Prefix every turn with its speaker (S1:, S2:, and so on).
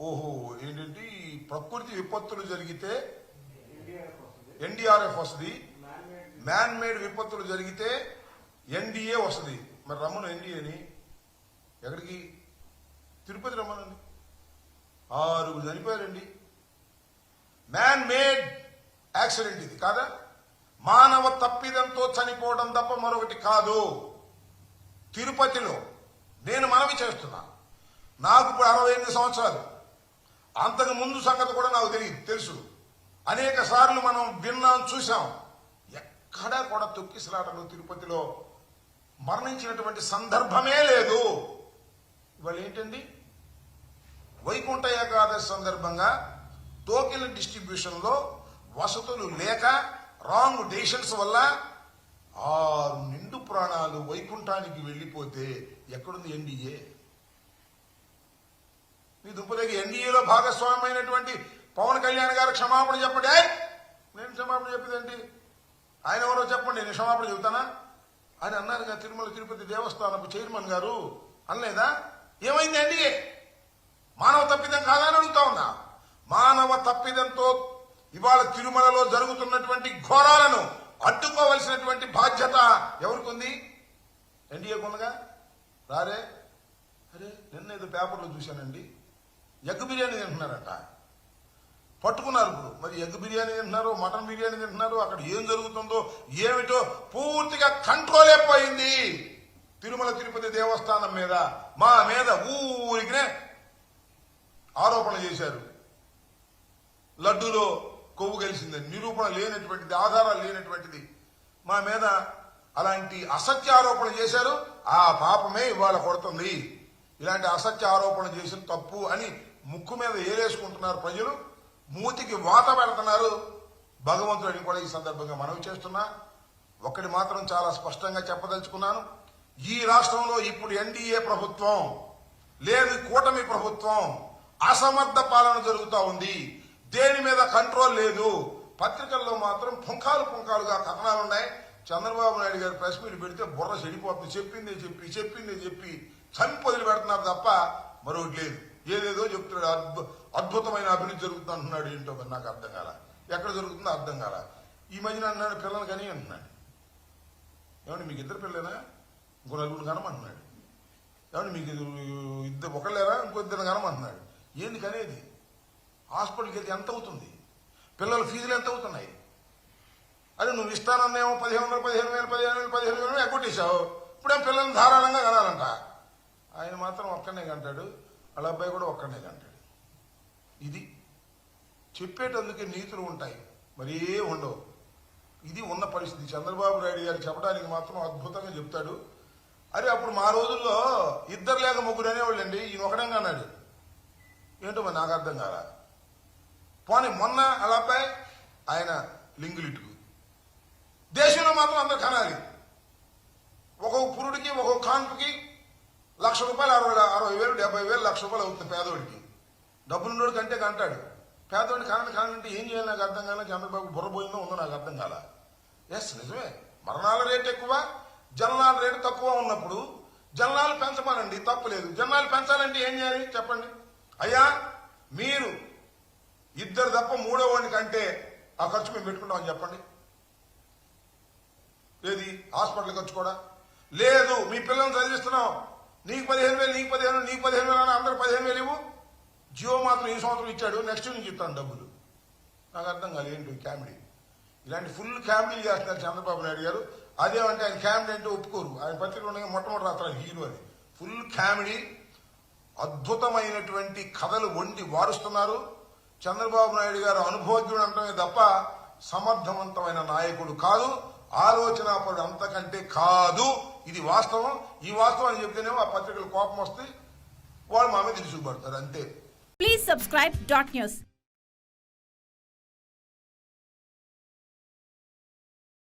S1: ఓహో ఏంటంటే ఈ ప్రకృతి విపత్తులు జరిగితే ఎన్డీఆర్ఎఫ్ వస్తుంది. మ్యాన్ మేడ్ విపత్తులు జరిగితే ఎన్డీఏ వస్తుంది. మరి రమ్మను ఎన్డీఏని ఎక్కడికి? తిరుపతి రమ్మనండి. ఆరుగురు చనిపోయారండి. మ్యాన్ మేడ్ యాక్సిడెంట్ ఇది కాదా? మానవ తప్పిదంతో చనిపోవడం తప్ప మరొకటి కాదు. తిరుపతిలో నేను మనవి చేస్తున్నా. నాకు ఇప్పుడు అరవై ఎనిమిది సంవత్సరాలు. అంతకు ముందు సంగతి కూడా నాకు తెలియదు తెలుసు. అనేక సార్లు మనం విన్నాం చూసాం ఎక్కడా కూడా తొక్కిసలాటలు తిరుపతిలో మరణించినటువంటి సందర్భమే లేదు. ఇవాళ ఏంటండి? వైకుంఠ ఏకాదశి సందర్భంగా టోకెన్ డిస్ట్రిబ్యూషన్లో వసతులు లేక రాంగ్ డెసిషన్స్ వల్ల ఆరు నిండు ప్రాణాలు వైకుంఠానికి వెళ్ళిపోతే ఎక్కడుంది ఎన్డీఏ మీ దుంపదగి ఎన్డీఏలో భాగస్వామ్యమైనటువంటి పవన్ కళ్యాణ్ గారు క్షమాపణ చెప్పండి. నేను క్షమాపణ చెప్పేదేంటి ఆయన ఎవరో చెప్పండి నేను క్షమాపణ చెబుతానా? అని అన్నారు కదా తిరుమల తిరుపతి దేవస్థానపు చైర్మన్ గారు. అనలేదా? ఏమైంది ఎన్డీఏ? మానవ తప్పిదం కాదా అని అడుగుతా ఉన్నా. మానవ తప్పిదంతో ఇవాళ తిరుమలలో జరుగుతున్నటువంటి ఘోరాలను అడ్డుకోవలసినటువంటి బాధ్యత ఎవరికి ఎన్డీఏకు ఉందిగా రారే. అరే నిన్న ఏదో పేపర్లో చూశానండి. ఎగ్ బిర్యానీ తింటున్నారట. పట్టుకున్నారు ఇప్పుడు. మరి ఎగ్ బిర్యానీ తింటున్నారు మటన్ బిర్యానీ తింటున్నారు అక్కడ ఏం జరుగుతుందో ఏమిటో పూర్తిగా కంట్రోల్ అయిపోయింది తిరుమల తిరుపతి దేవస్థానం మీద మా మీద ఊరికినే ఆరోపణ చేశారు. లడ్డూలో కొవ్వు కలిసిందని నిరూపణ లేనటువంటిది ఆధారాలు లేనటువంటిది. మా మీద అలాంటి అసత్య ఆరోపణ చేశారు. ఆ పాపమే ఇవాళ కొడుతుంది. ఇలాంటి అసత్య ఆరోపణ చేసిన తప్పు అని ముక్కు మీద ఏలేసుకుంటున్నారు ప్రజలు మూతికి వాత పెడుతున్నారు. భగవంతుడిని కూడా ఈ సందర్భంగా మనవి చేస్తున్నా. ఒకటి మాత్రం చాలా స్పష్టంగా చెప్పదలుచుకున్నాను. ఈ రాష్ట్రంలో ఇప్పుడు ఎన్డీఏ ప్రభుత్వం లేదు కూటమి ప్రభుత్వం అసమర్థ పాలన జరుగుతూ ఉంది. దేని మీద కంట్రోల్ లేదు. పత్రికల్లో మాత్రం పుంఖాలు పుంఖాలుగా కథనాలు ఉన్నాయి. చంద్రబాబు నాయుడు గారు ప్రెస్ మీట్ పెడితే బుర్ర చెడిపోతుంది. చెప్పిందే చెప్పి చెప్పిందే చెప్పి చంపి వదిలి పెడుతున్నారు తప్ప మరొకటి లేదు. ఏదేదో చెప్తున్నాడు అద్భు అద్భుతమైన అభివృద్ధి జరుగుతుంది అంటున్నాడు ఏంటో మరి నాకు అర్థం కాల. ఎక్కడ జరుగుతుందో అర్థం కాల. ఈ మధ్యన అన్నాడు పిల్లలు కానీ అంటున్నాడు. ఏమండి మీకు ఇద్దరు పిల్లలేనా? ఇంకో నలుగురు కనమంటున్నాడు ఏమండి మీకు ఇద్దరు- ఒకళ్ళేరా ఇంకో ఇద్దరు కనమంటున్నాడు ఏంది కనేది? హాస్పిటల్కి వెళ్తే ఎంత అవుతుంది? పిల్లల ఫీజులు ఎంత అవుతున్నాయి? అరే నువ్వు ఇస్తానన్నేమో పదిహేను వందలు పదిహేను వేలు పదిహేను వేలు పదిహేను వేలు ఎగ్గొట్టేశావు. ఇప్పుడే పిల్లల్ని ధారాళంగా కనాలంట? ఆయన మాత్రం ఒక్కనే కంటాడు. వాళ్ళ అబ్బాయి కూడా ఒక్కనే అంటాడు. ఇది చెప్పేటందుకే నీతులు ఉంటాయి మరే ఉండవు. ఇది ఉన్న పరిస్థితి. చంద్రబాబు నాయుడు గారు చెప్పడానికి మాత్రం అద్భుతంగా చెప్తాడు. అరే అప్పుడు మా రోజుల్లో ఇద్దరు లేక ముగ్గురు అనేవాళ్ళండి ఈయన ఒకడంగా అన్నాడు. ఏంటో మరి నాకు అర్థం కాల? పోనీ మొన్న అలా అబ్బాయి ఆయన లింగులిట్టుకు దేశంలో మాత్రం అందరు కనాలి. ఒక్కొక్క పురుడికి ఒక్కొక్క కాన్పుకి లక్ష రూపాయలు అరవై అరవై వేలు డెబ్బై వేలు లక్ష రూపాయలు అవుతుంది పేదోడికి. డబ్బులున్నోడు కంటే కంటాడు పేదోడిని కనండి కానంటే ఏం చేయాలి నాకు అర్థం కాలే చంద్రబాబు బుర్రపోయిందో ఉందో నాకు అర్థం కాల. ఎస్ నిజమే. మరణాల రేటు ఎక్కువ జననాల రేటు తక్కువ ఉన్నప్పుడు జననాలు పెంచమనండి తప్పులేదు జనాలు పెంచాలంటే ఏం చేయాలి? చెప్పండి. అయ్యా మీరు ఇద్దరు తప్ప మూడో వాడిని కంటే ఆ ఖర్చు మేము పెట్టుకుంటామని చెప్పండి. ఏది? హాస్పిటల్ ఖర్చు కూడా? లేదు మీ పిల్లల్ని చదివిస్తున్నాం. నీకు పదిహేను వేలు నీకు పదిహేను నీకు పదిహేను వేలు అని అందరు పదిహేను వేలు ఇవ్వు. జియో మాత్రం ఈ సంవత్సరం ఇచ్చాడు. నెక్స్ట్ నుంచి ఇస్తాను డబ్బులు. నాకు అర్థం కాదు ఏంటి కామెడీ? ఇలాంటి ఫుల్ కామెడీ చేస్తున్నారు చంద్రబాబు నాయుడు గారు. అదేమంటే ఆయన కామెడీ అంటే ఒప్పుకోరు. ఆయన పత్రిక ఉండగా మొట్టమొదటి రాత్రాలు హీరో అది. ఫుల్ కామెడీ అద్భుతమైనటువంటి కథలు వండి వారుస్తున్నారు. చంద్రబాబు నాయుడు గారు అనుభవజ్ఞుడు అంటమే తప్ప సమర్థవంతమైన నాయకుడు కాదు. ఆలోచనాపడు అంతకంటే కాదు. ఇది వాస్తవం. ఈ వాస్తవం అని చెప్తేనేమో ఆ పత్రికలు కోపం వస్తే వాళ్ళు మా మీద చూపడతారు అంతే.
S2: Please subscribe dot news